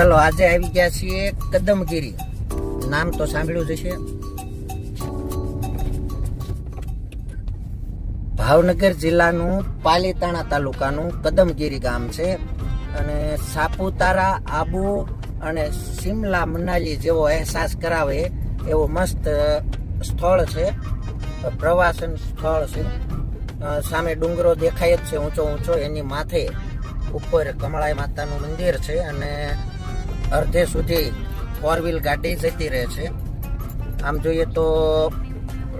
ચલો, આજે આવી ગયા છીએ કદમગીરી. નામ તો સાંભળ્યું જ છે ભાવનગર જિલ્લાનું પાલીતાણા તાલુકાનું કદમગીરી ગામ છે અને સાપુતારા, આબુ અને સિમલા મનાલી જેવો અહેસાસ કરાવે એવો મસ્ત સ્થળ છે. પ્રવાસન સ્થળ છે. સામે ડુંગરો દેખાય જ છે ઊંચો ઊંચો એની માથે ઉપર કમળાઈ માતાનું મંદિર છે અને અડધે સુધી ફોર વ્હીલ ગાડી જતી રહે છે. આમ જોઈએ તો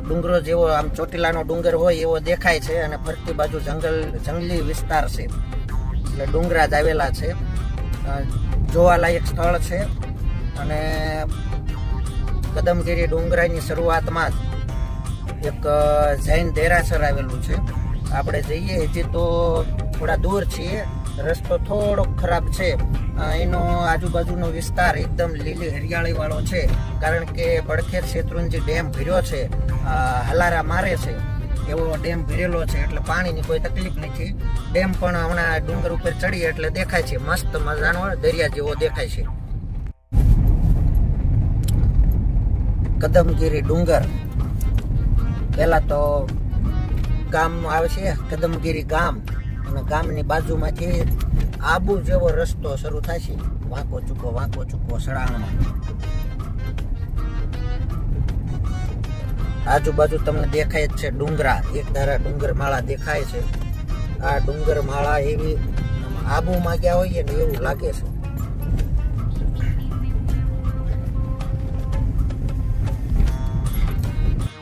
ડુંગરો જેવો, આમ ચોટીલાનો ડુંગર હોય એવો દેખાય છે અને ફરતી બાજુ જંગલ, જંગલી વિસ્તાર છે. એટલે ડુંગરા જ આવેલા છે. જોવાલાયક સ્થળ છે અને કદમગીરી ડુંગરાની શરૂઆતમાં જ એક જૈન દેરાસર આવેલું છે. આપણે જઈએ, હજી તો થોડા દૂર છીએ. રસ્તો થોડોક ખરાબ છે. એનો આજુબાજુનો વિસ્તાર એકદમ લીલી હરિયાળી વાળો છે, કારણ કે પડખેર શેત્રુંજી ડેમ ભર્યો છે હલારા મારે છે, એવો ડેમ ભરેલો છે, એટલે પાણીની કોઈ તકલીફ નથી. ડેમ પણ હમણાં ડુંગર ઉપર ચડીએ એટલે દેખાય છે, મસ્ત મજાનો દરિયા જેવો દેખાય છે. કદમગીરી ડુંગર. પહેલા તો ગામ આવે છે, કદમગીરી ગામ. અને ગામની બાજુમાંથી આબુ જેવો રસ્તો શરૂ થાય છે. વાંકો ચૂકો વાંકો ચૂકો સળાણમાં. આજુબાજુ તમને દેખાય જ છે ડુંગરા. એક ધારા ડુંગર માળા દેખાય છે. આ ડુંગર માળા એવી આબુ આબુમાં ગયા હોઈએ ને એવું લાગે છે.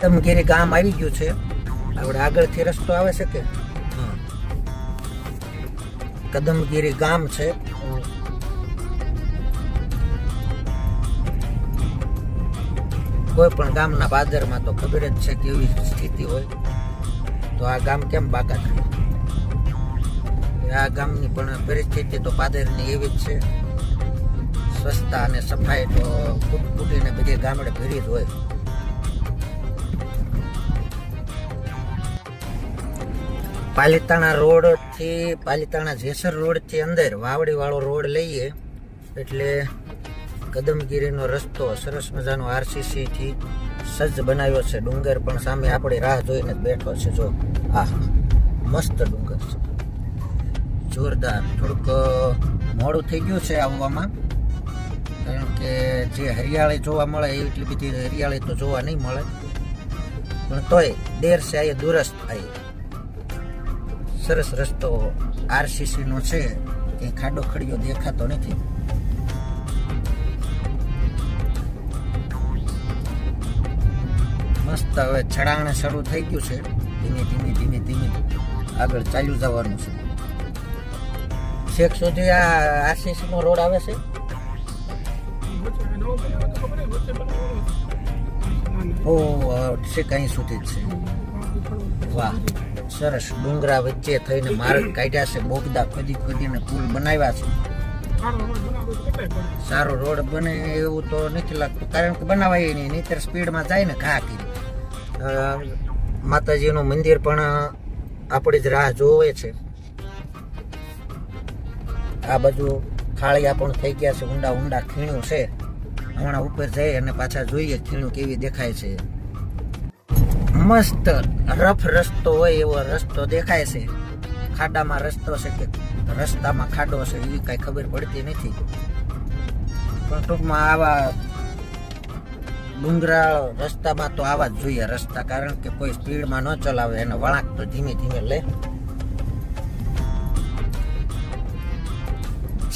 તમગીરી ગામ આવી ગયું છે. આપણે આગળથી રસ્તો આવે છે કે. કદમગીરી ગામ છે. કોઈ પણ ગામના બાદરમાં તો ખબર જ છે કેવી સ્થિતિ હોય. તો આ ગામ કેમ બાકાત? આ ગામની પણ પરિસ્થિતિ તો પાદરની એવી જ છે. સ્વચ્છતા અને સફાઈ તો ફૂટ ફૂટીને બધે ગામડે ભરી જ હોય. પાલીતાણા રોડ થી પાલિતાણા જેસર રોડથી અંદર વાવડીવાળો રોડ લઈએ એટલે કદમગીરીનો રસ્તો સરસ મજાનો આરસીસીથી સજ્જ બનાવ્યો છે. ડુંગર પણ સામે આપણી રાહ જોઈને બેઠો છે. જો આહા, મસ્ત ડુંગર છે. જોરદાર. થોડુંક મોડું થઈ ગયું છે આવવામાં. કારણ કે જે હરિયાળી જોવા મળે એટલી બધી હરિયાળી તો જોવા નહીં મળે. પણ તોય દેર છે અહીંયા દુરસ્ત આયે સરસ રસ્તો આરસીસી નો છે કે ખાડો ખડીયો દેખાતો નથી. મસ્ત હવે ચઢાણ શરૂ થઈ ગયું છે. ધીમે ધીમે ધીમે ધીમે આગળ ચાલ્યું જવાનું છે. છેક સુધી આ આરસીસી નો રોડ આવે છે? ઓ, છે અહીં સુધી જ છે. વાહ. સરસ ડુંગરા વચ્ચે થઈને માર્ગ કાઢ્યા છે. બોગદા ખોદી ખોદીને પુલ બનાવ્યા છે. સારો રોડ બને એવું તો નથી લાગતું. કારણ કે બનાવાય નહીં, નહીતર સ્પીડમાં જાય ને ઘા માતાજીનું મંદિર પણ આપણી જ રાહ જોવે છે. આ બાજુ ખાળિયા પણ થઈ ગયા છે. ઊંડા ઊંડા ખીણું છે. હમણાં ઉપર જઈ અને પાછા જોઈએ ખીણું કેવી દેખાય છે. મસ્ત રફ રસ્તો હોય એવો રસ્તો દેખાય છે. ખાડામાં રસ્તો છે કે રસ્તામાં ખાડો છે એવી કઈ ખબર પડતી નથી. પણ ટૂંકમાં આવા ડુંગરાળ રસ્તામાં તો આવા જ જોઈએ રસ્તા, કારણ કે કોઈ સ્પીડમાં ન ચલાવે, એને વળાંક તો ધીમે ધીમે લે.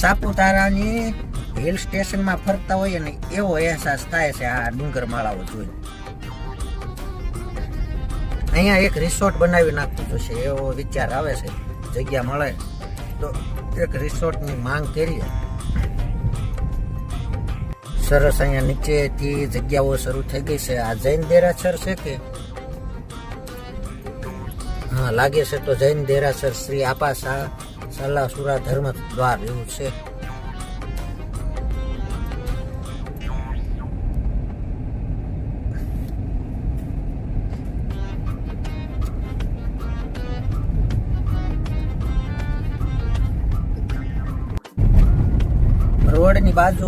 સાપુતારાની હિલ સ્ટેશનમાં ફરતા હોઈએ ને એવો અહેસાસ થાય છે, આ ડુંગર માળાઓ જોઈ અહીંયા એક રિસોર્ટ બનાવી નાખતું છે, એવો વિચાર આવે છે, જગ્યા મળે. તો એક રિસોર્ટની માંગ કરીએ. સરસ અહીંયા નીચેથી જગ્યાઓ શરૂ થઈ ગઈ છે. આ જૈન દેરાસર છે કે? હા, લાગે છે તો જૈન દેરાસર શ્રી આપા સા સલાસુરા ધર્મ દ્વાર એવું છે.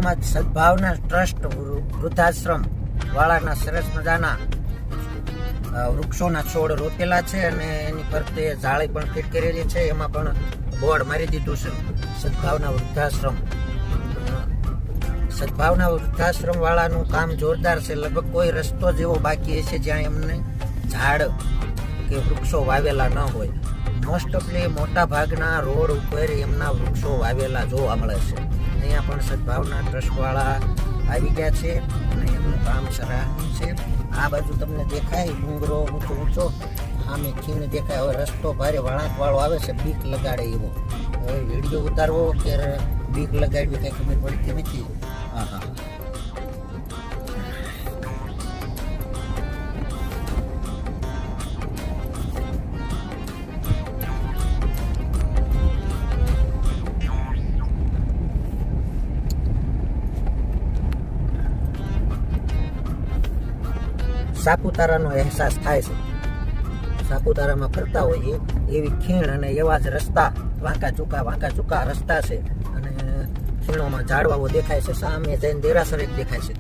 એની સદભાવના ટ્રસ્ટ વૃદ્ધાશ્રમ વાળાના સરસ મજાના વૃક્ષોના છોડ રોપેલા છે અને એની ફરતે જાળી પણ ફિટ કરેલી છે. એમાં પણ બોર્ડ મારી દીધું છે. સદભાવના વૃદ્ધાશ્રમ. સદભાવના વૃદ્ધાશ્રમ વાળાનું કામ જોરદાર છે. લગભગ કોઈ રસ્તો જેવો બાકી છે જ્યાં એમને ઝાડ કે વૃક્ષો વાવેલા ન હોય. મોસ્ટ ઓફલી મોટા ભાગના રોડ ઉપર એમના વૃક્ષો વાવેલા જોવા મળે છે. અહીંયા પણ સદભાવના ટ્રસ્ટવાળા આવી ગયા છે અને એમનું કામ સરાહનીય છે. આ બાજુ તમને દેખાય, ડુંગરો ઊંચો ઊંચો. આમે ખીણ દેખાય, હવે રસ્તો ભારે વળાંકવાળો આવે છે, બીક લગાડે એવો. હવે વીડિયો ઉતારવો કે બીક લગાડવી કંઈ ખબર પડતી નથી. હા હા. સાપુતારાનો અહેસાસ થાય છે. સાપુતારામાં ફરતા હોઈએ એવી ખીણ અને એવા જ રસ્તા, વાંકા ચૂકા વાંકા ચૂકા રસ્તા છે. અને ખીણોમાં ઝાડવાઓ દેખાય છે, સામે જઈને દેરાસર એક દેખાય છે.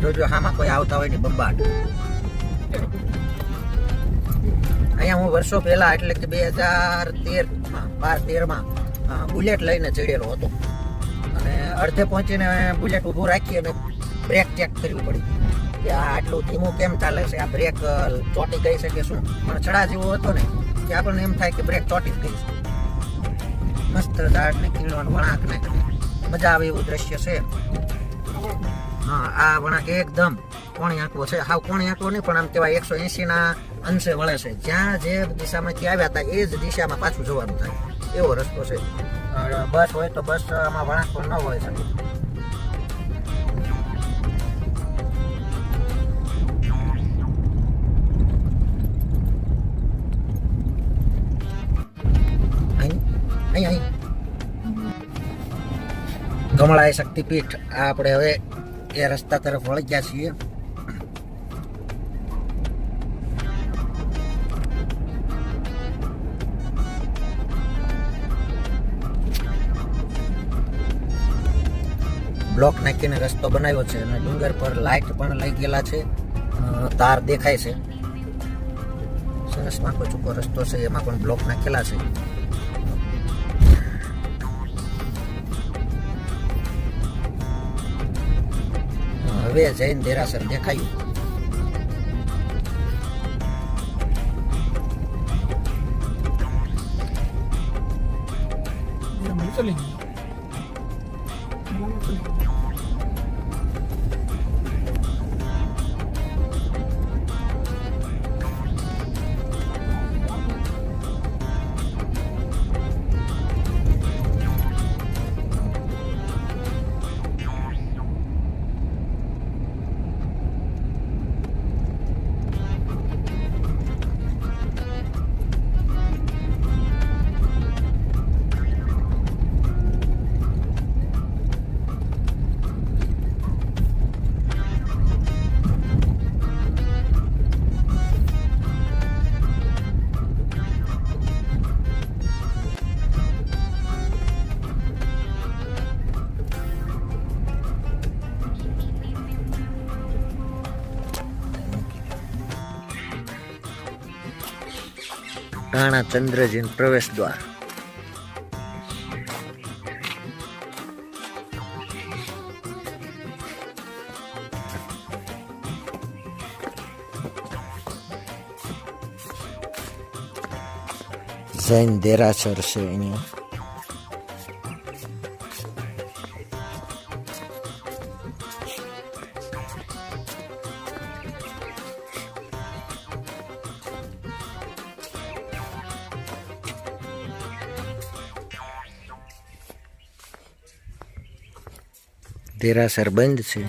જોજો હામાં કોઈ આવતા હોય ને બંબાટ. અહીંયા હું વર્ષો પહેલા એટલે કે બે હજાર તેર બાર તેરમાં બુલેટ લઈને ચડેલો હતો. અડધે પહોંચીને બુલેટ ઊભું રાખી અને બ્રેક ચેક કરવી પડી. કે આ આટલું ધીમું કેમ ચાલે છે? આ બ્રેક ચોટી ગઈ છે કે શું? પણ ચડા જેવો હતો ને, કે આપણને એમ થાય કે બ્રેક ચોટી જ ગઈ છે. મસ્ત ઝાડને ખીણવાનું વળાંક ને મજા આવે એવું દ્રશ્ય છે. હા, આ વળાંક એકદમ કોણી આંકવો છે. હાવ કોણી આંકવો નહીં, પણ આમ કહેવાય એકસો એંશીના અંશે વળે છે. જ્યાં જે દિશામાંથી આવ્યા હતા, એ જ દિશામાં પાછું જવાનું થાય. એવો રસ્તો છે. અ, બસ હોય તો બસ આમાં વળાંક પણ ન હોય શકે અહીં અહીં અહીં કમળાય શક્તિપીઠ આ આપણે હવે એ રસ્તા તરફ વળી ગયા છીએ બ્લોક નાખીને રસ્તો બનાવ્યો છે અને ડુંગર પર લાઇટ પણ લઈ ગયેલા છે. તાર દેખાય છે. સરસ માખો ચૂકો રસ્તો છે, એમાં પણ બ્લોક નાખેલા છે. હવે જૈન દેરાસર દેખાયું. ચલી રાણા ચંદ્રજીન પ્રવેશ દ્વાર જૈન દેરાસર છે અહીંયા દેરાસર બંધ છે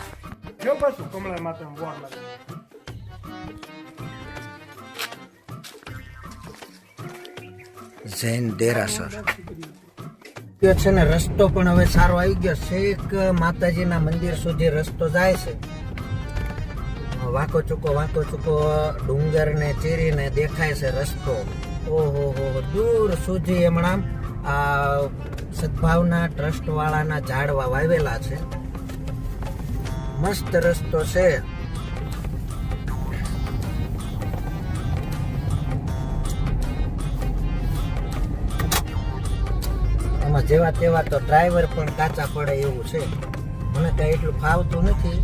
જૈન દેરાસર છે ને રસ્તો પણ હવે સારો આવી ગયો છે એક માતાજીના મંદિર સુધી રસ્તો જાય છે વાંકો ચૂકો વાંકો ચૂકો ડુંગર ને ચીરીને દેખાય છે રસ્તો ઓહો હો દૂર સુધી હમણાં આ સદભાવના ટ્રસ્ટ વાળાના ઝાડવા વાવેલા છે મસ્ત રસ્તો છે. એમાં જેવા તેવા તો ડ્રાઈવર પણ કાચા પડે એવું છે. મને કઈ એટલું ફાવતું નથી.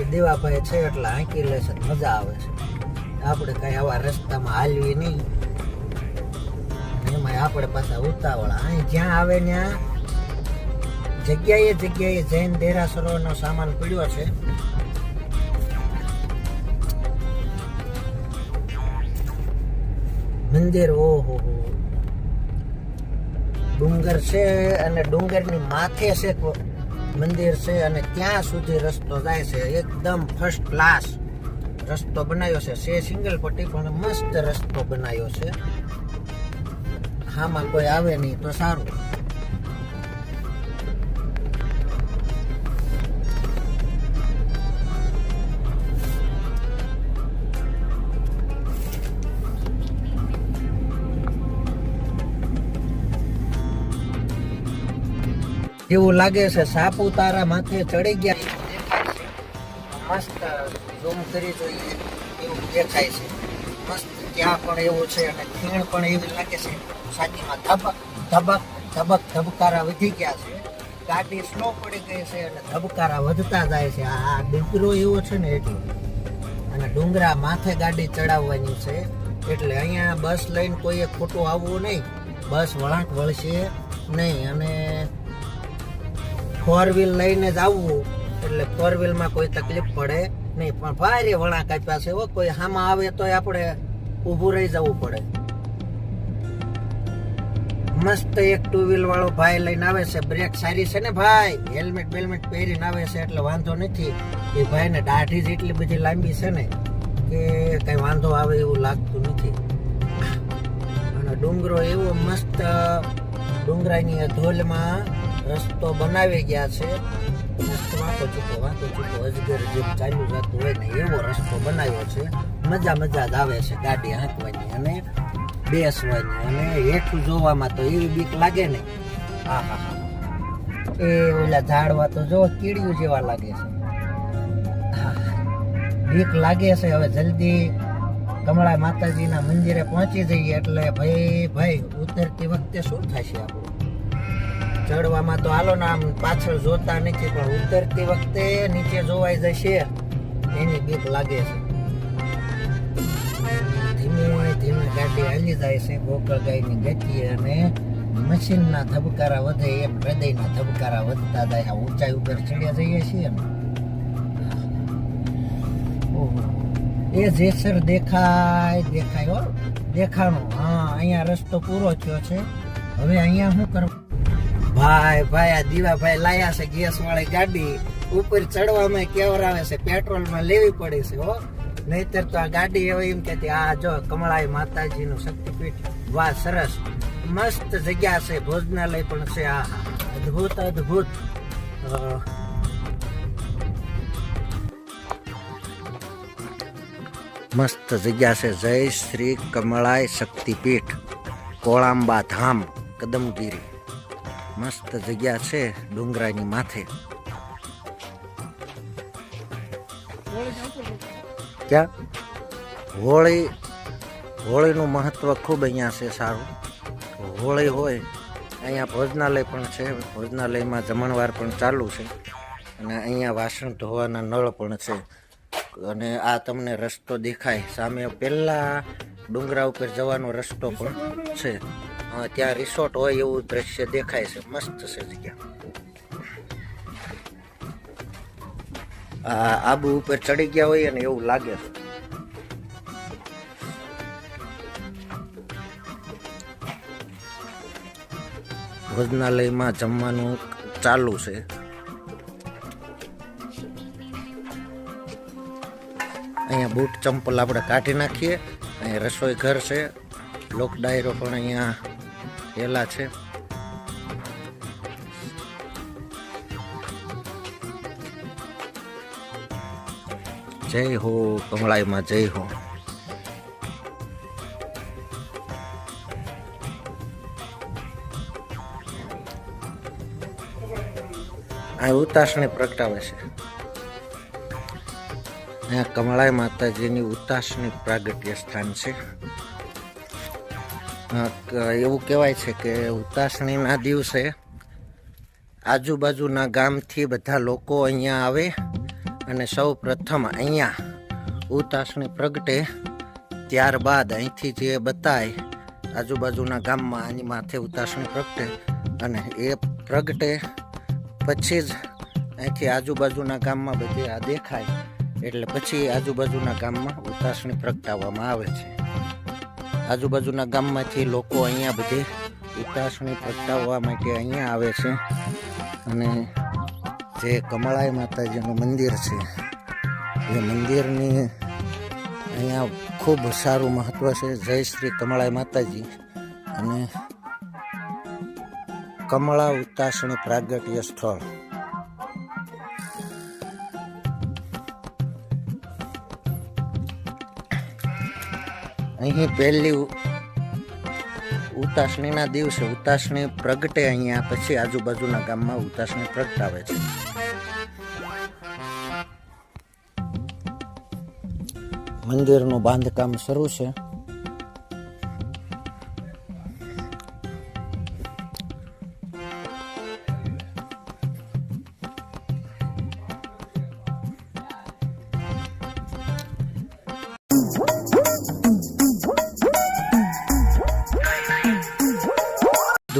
એ દેવાભાઈ છે એટલે હાંકી લેશે મજા આવે છે. આપણે કઈ આવા રસ્તામાં હાલવી નહીં. એમાં આપણે પાછા ઉતાવળા. અહીં જ્યાં આવે ત્યાં જગ્યાએ જગ્યાએ જૈન દેરાસરોનો સામાન પડ્યો છે. મંદિર, ઓહો ડુંગર છે અને ડુંગરની માથે છે મંદિર છે અને ત્યાં સુધી રસ્તો જાય છે. એકદમ ફર્સ્ટ ક્લાસ રસ્તો બનાવ્યો છે. સે સિંગલ પટ્ટી, પણ મસ્ત રસ્તો બનાવ્યો છે. હામાં કોઈ આવે નહીં તો સારું. એવું લાગે છે સાપુતારા માથે ચડી ગયા. મસ્ત ઝૂમ કરી જોઈએ એવું દેખાય છે. મસ્ત ત્યાં પણ એવું છે અને ખીણ પણ એવી લાગે છે. સાચીમાં ધબક ધબક ધબક ધબકારા વધી ગયા છે. ગાડી સ્લો પડી ગઈ છે અને ધબકારા વધતા જાય છે. આ ડુંગરો એવો છે ને એટલો અને ડુંગરા માથે ગાડી ચડાવવાની છે. એટલે અહીંયા બસ લઈને કોઈએ ખોટું આવવું નહીં. બસ વળાંક વળશે નહીં. અને ફોર વ્હીલ લઈને જ આવવું. એટલે ફોર વ્હીલમાં કોઈ તકલીફ પડે નહીં. પણ ભારે વળાંક આપ્યા છે કોઈ હામાં આવે તો આપણે ઊભું રહી જવું પડે. મસ્ત એક ટુ વ્હીલ વાળો ભાઈ લઈને આવે છે. બ્રેક સારી છે ને ભાઈ? હેલ્મેટ બેલ્મેટ પહેરીને આવે છે એટલે વાંધો નથી. એ ભાઈને દાઢી જ એટલી બધી લાંબી છે ને કે કઈ વાંધો આવે એવું લાગતું નથી. અને ડુંગરો એવો મસ્ત ડુંગરાની અધોલમાં રસ્તો બનાવી ગયા છે. વાંકો ચૂકો વાંકો ચૂકો. અજગર જેમ ચાલુ જતું હોય ને એવો રસ્તો બનાવ્યો છે. મજા મજા જ આવે છે ગાડી હાંકવાની અને બેસવાની અને હેઠું જોવામાં તો એવી બીક લાગે ને. હા હા હા. એ ઓલા ઝાડવા તો જો કીડિયું જેવા લાગે છે. બીક લાગે છે હવે જલ્દી કમળા માતાજીના મંદિરે પહોંચી જઈએ એટલે ભાઈ ભાઈ ઉતરતી વખતે શું થશે આપણું? ચડવામાં તો હાલો આમ પાછળ જોતા નથી, પણ ઉતરતી વખતે નીચે જોવાઈ જશે. એની બીક લાગે છે. ધીમે ધીમે ગાડી હાલી જાય છે, ગોકળ ગાયની ગતિ અને મશીનના ધબકારા વધે, એમ હૃદયના ધબકારા વધતા જાય, આ ઊંચાઈ ઉપર ચડ્યા જઈએ છીએ ને. એ જેસર દેખાય દેખાય હો. દેખાણું. હા, અહીંયા રસ્તો પૂરો થયો છે. હવે અહીંયા શું કરવું? ભાઈ ભાઈ, આ દીવાભાઈ લાયા છે ગેસ વાળી ગાડી. ઉપર ચડવામાં કેવરાવે છે પેટ્રોલમાં લેવી પડે છે, હો. નહીતર તો આ ગાડી એવી એમ કે આ જો કમળાઈ માતાજી નું શક્તિપીઠ. વાહ, સરસ. મસ્ત જગ્યા છે, ભોજનાલય પણ છે, આ અદ્ભુત અદ્ભુત. મસ્ત જગ્યા છે, જય શ્રી કમળાય શક્તિપીઠ, કોળાંબા ધામ, કદમગીરી. મસ્ત જગ્યા છે ડુંગરાની માથે. ક્યાં? હોળી, હોળીનું મહત્વ ખૂબ અહીંયા છે સારું. હોળી હોય, અહીંયા ભોજનાલય પણ છે, ભોજનાલયમાં જમણવાર પણ ચાલુ છે. અને અહીંયા વાસણ ધોવાના નળ પણ છે. અને આ તમને રસ્તો દેખાય. સામે પહેલાં ડુંગરા ઉપર જવાનો રસ્તો પણ છે. ત્યાં રિસોર્ટ હોય એવું દ્રશ્ય દેખાય છે. મસ્ત છે જગ્યા. આબુ ઉપર ચડી ગયા હોય ને એવું લાગે છે. ભોજનાલયમાં જમવાનું ચાલુ છે. અહીંયા બૂટ ચંપલ આપણે કાઢી નાખીએ. અહીંયા રસોઈ ઘર છે. લોક ડાયરો પણ અહીંયા વેલા છે. જય હો કમળાઈમાં જય હો. આ ઉતાસણી પ્રગટાવે છે. અહીંયા કમળાઈ માતાજીની ઉતાસણી પ્રાગટ્ય સ્થાન છે. એવું કહેવાય છે કે ઉતાસણીના દિવસે આજુબાજુના ગામથી બધા લોકો અહીંયા આવે અને સૌ પ્રથમ અહીંયા ઉતાસણી પ્રગટે ત્યારબાદ અહીંથી જે બતાય, આજુબાજુના ગામમાં આની માથે ઉતાસણી પ્રગટે અને એ પ્રગટે પછી જ અહીંથી આજુબાજુના ગામમાં બધી આ દેખાય, એટલે પછી આજુબાજુના ગામમાં ઉતાસણી પ્રગટાવવામાં આવે છે. આજુબાજુના ગામમાંથી લોકો અહીંયા બધે ઉતાસણી પ્રગટાવવા માટે અહીંયા આવે છે. અને જે કમળાઈ માતાજીનું મંદિર છે, એ મંદિરની અહીંયા ખૂબ સારું મહત્વ છે. જય શ્રી કમળાઈ માતાજી. અને કમળા ઉતાસણી પ્રાગટ્ય સ્થળ. અહીં પહેલી ઉતાસણીના દિવસે ઉતાસણી પ્રગટે અહીંયા, પછી આજુબાજુના ગામમાં ઉતાસણી પ્રગટાવે છે. મંદિરનું બાંધકામ શરૂ છે.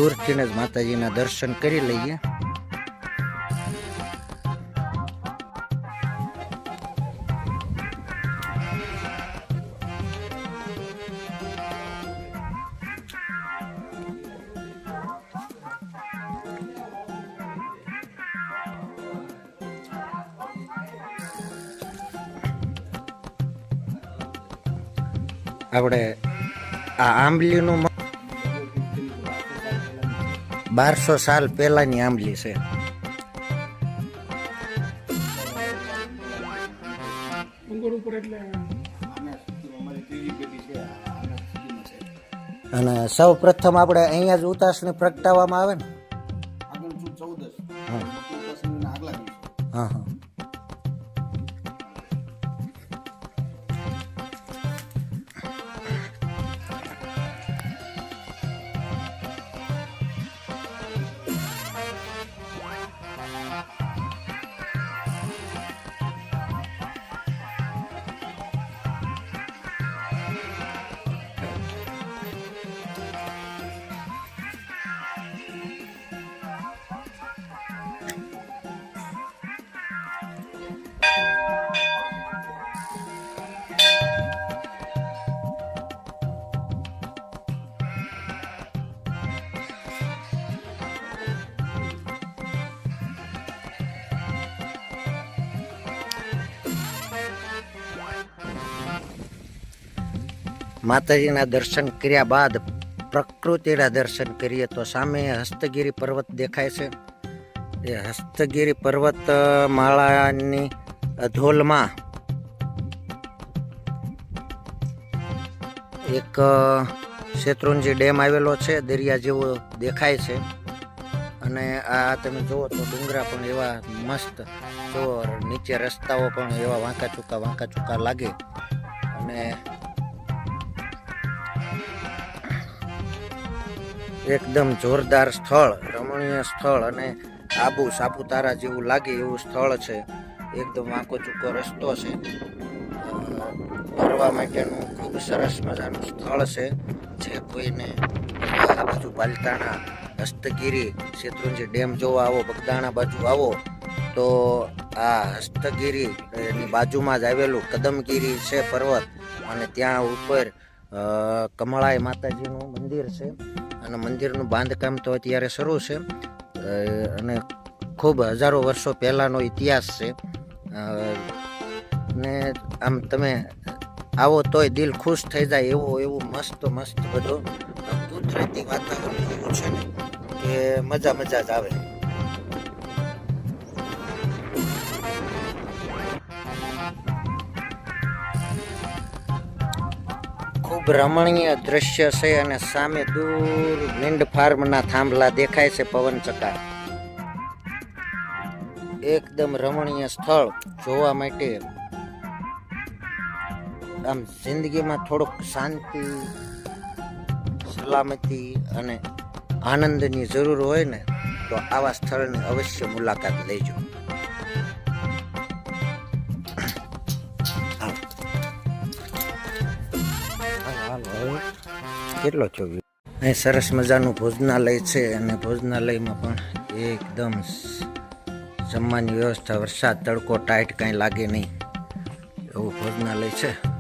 દૂરથી જ માતાજીના દર્શન કરી લઈએ. આપણે આ આંબલીનું બારસો સાલ પહેલાંની આંબલી છે. અને સૌ પ્રથમ આપણે અહીંયા જ ઉતાસણી પ્રગટાવવામાં આવે ને. માતાજીના દર્શન કર્યા બાદ પ્રકૃતિના દર્શન કરીએ તો સામે હસ્તગીરી પર્વત દેખાય છે. એ હસ્તગીરી પર્વત માળાની અધોલમાં એક શેત્રુંજી ડેમ આવેલો છે, દરિયા જેવો દેખાય છે. અને આ તમે જુઓ તો ડુંગરા પણ એવા મસ્ત, જુઓ, નીચે રસ્તાઓ પણ એવા વાંકા ચૂકા વાંકા ચૂકા લાગે. અને એકદમ જોરદાર સ્થળ, રમણીય સ્થળ અને આબુ સાપુતારા જેવું લાગે એવું સ્થળ છે. એકદમ આંકો ચૂકો રસ્તો છે. ફરવા માટેનું ખૂબ સરસ મજાનું સ્થળ છે. જે કોઈને આ બાજુ પાલતાણા હસ્તગીરી, શેત્રુંજી ડેમ જોવા આવો, બગદાણા બાજુ આવો, તો આ હસ્તગીરી એની બાજુમાં જ આવેલું કદમગીરી છે પર્વત અને ત્યાં ઉપર કમળાઈ માતાજીનું મંદિર છે. અને મંદિરનું બાંધકામ તો અત્યારે શરૂ છે. અને ખૂબ હજારો વર્ષો પહેલાંનો ઇતિહાસ છે. ને આમ તમે આવો તોય દિલ ખુશ થઈ જાય એવું એવું મસ્ત મસ્ત બધું. કુદરતી વાતાવરણ એવું છે ને, કે મજા મજા જ આવે. રમણીય દ્રશ્ય છે અને સામે દૂર વિન્ડ ફાર્મના થાંભલા દેખાય છે પવન ચક્કા એકદમ રમણીય સ્થળ જોવા માટે. આમ જિંદગીમાં થોડુંક શાંતિ, સલામતી અને આનંદની જરૂર હોય ને, તો આવા સ્થળની અવશ્ય મુલાકાત લેજો. કેટલો છો અહીં સરસ મજાનું ભોજનાલય છે અને ભોજનાલયમાં પણ એકદમ જમવાની વ્યવસ્થા, વરસાદ, તડકો, ટાઈટ કાંઈ લાગે નહીં. એવું ભોજનાલય છે.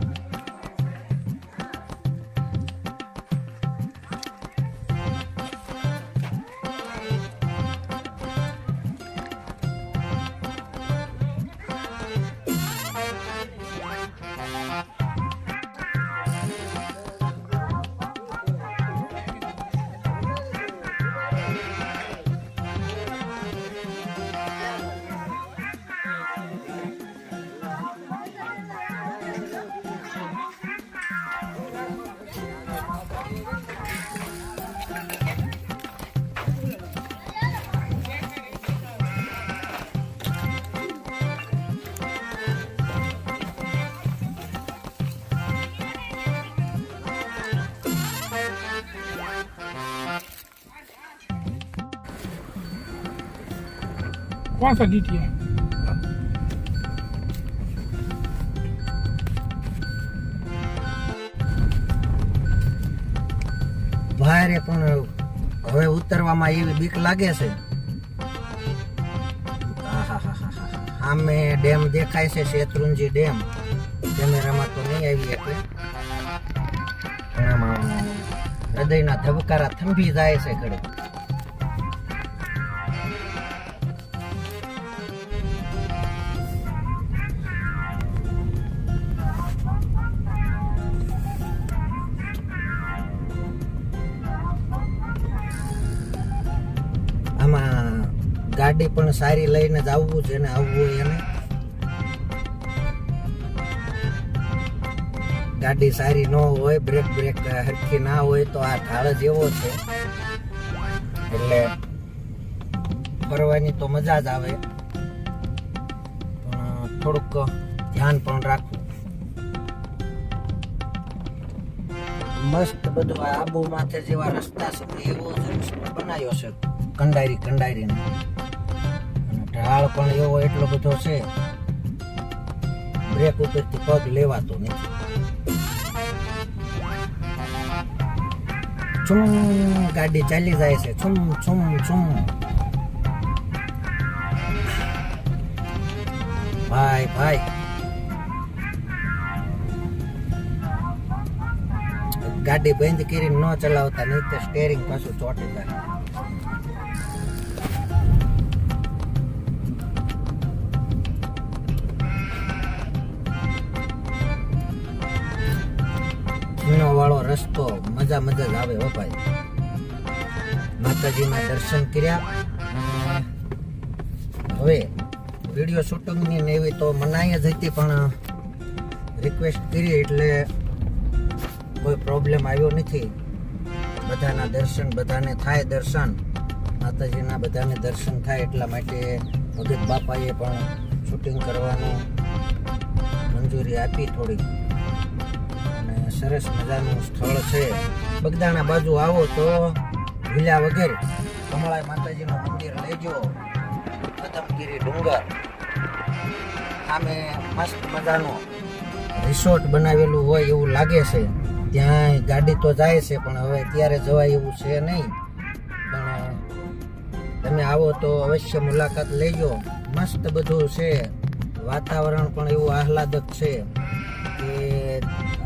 कौन सा डीटी है ભારે પણ હવે ઉતરવામાં એવી બીક લાગે છે આહાહાહાહા. સામે ડેમ દેખાય છે શેત્રુંજી ડેમ કેમેરામાં તો નહીં આવી શકે પણ આમાં હૃદયના ધબકારા થંભી જાય છે ઘડે આમાં ગાડી પણ સારી લઈને જ આવવું છે ને આવવું એને. ગાડી સારી ન હોય બ્રેક બ્રેક હરખી ના હોય તો આ થાળ જ એવો છે. એટલે ફરવાની તો મજા જ આવે. પણ થોડુંક ધ્યાન પણ રાખવું. મસ્ત બધું આબુ માથે જેવા રસ્તા છે એવો બનાવ્યો છે. કંડારી કંડારીને અને ઢાળ પણ એવો એટલો બધો છે, બ્રેક ઉપરથી પગ લેવાતો નથી. છુમ ગાડી ચાલી જાય છે. છુમ છુમ છુમ ભાઈ ભાઈ. ગાડી બંધ કરીને ન ચલાવતા, નહીં તો સ્ટેરિંગ પાછું ચોટી જાય. રસ્તો મજા મજા જ આવે હો ભાઈ. માતાજીના દર્શન કર્યા. હવે વીડિયો શૂટિંગની ને એવી તો મનાઈ જ હતી, પણ રિક્વેસ્ટ કરી એટલે કોઈ પ્રોબ્લેમ આવ્યો નથી. બધાના દર્શન બધાને થાય દર્શન. માતાજીના બધાને દર્શન થાય એટલા માટે ભગત બાપાએ પણ શૂટિંગ કરવાનું મંજૂરી આપી થોડી સરસ મજાનું સ્થળ છે. બગદાણા બાજુ આવો તો ભૂલ્યા વગર. કમળાઈ માતાજીનું મંદિર લેજો. કદમગીરી ડુંગર. સામે મસ્ત મજાનું રિસોર્ટ બનાવેલું હોય એવું લાગે છે. ત્યાં ગાડી તો જાય છે, પણ હવે ત્યારે જવાય એવું છે નહીં. પણ તમે આવો તો અવશ્ય મુલાકાત લેજો. મસ્ત બધું છે. વાતાવરણ પણ એવું આહલાદક છે.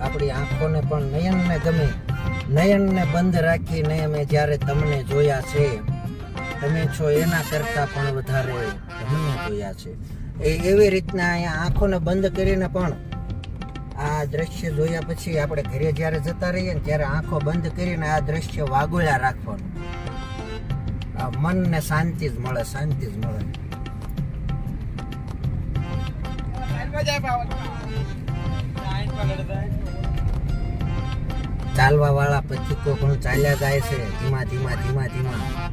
આપણી આંખોને પણ નયનને ગમે. નયનને બંધ રાખીને અમે જ્યારે તમને જોયા છે, તમે છો એના કરતાં પણ વધારે તમને જોયા છે. એ એવી રીતના અહીંયા આંખોને બંધ કરીને પણ આ દ્રશ્ય જોયા પછી આપણે ઘરે જ્યારે જતા રહીએ ને ત્યારે આંખો બંધ કરીને આ દ્રશ્ય વાગોળ્યા રાખવાનું. આ મનને શાંતિ જ મળે, શાંતિ જ મળે. ચાલવા વાળા પચીકો પણ ચાલ્યા જાય છે. ધીમા ધીમા ધીમા ધીમા.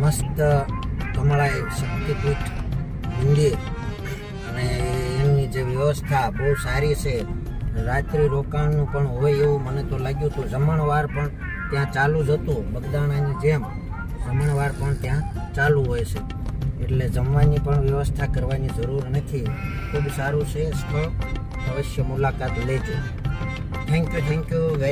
મસ્ત કમળાય શક્તિપીઠ મંદિર. અને એમની જે વ્યવસ્થા બહુ સારી છે. રાત્રિ રોકાણનું પણ હોય એવું મને તો લાગ્યું હતું. જમણવાર પણ ત્યાં ચાલુ જ હતું. બગદાણાની જેમ જમણવાર પણ ત્યાં ચાલુ હોય છે. એટલે જમવાની પણ વ્યવસ્થા કરવાની જરૂર નથી. ખૂબ સારું છે સ્થળ અવશ્ય મુલાકાત લેજો. Thank you thank you very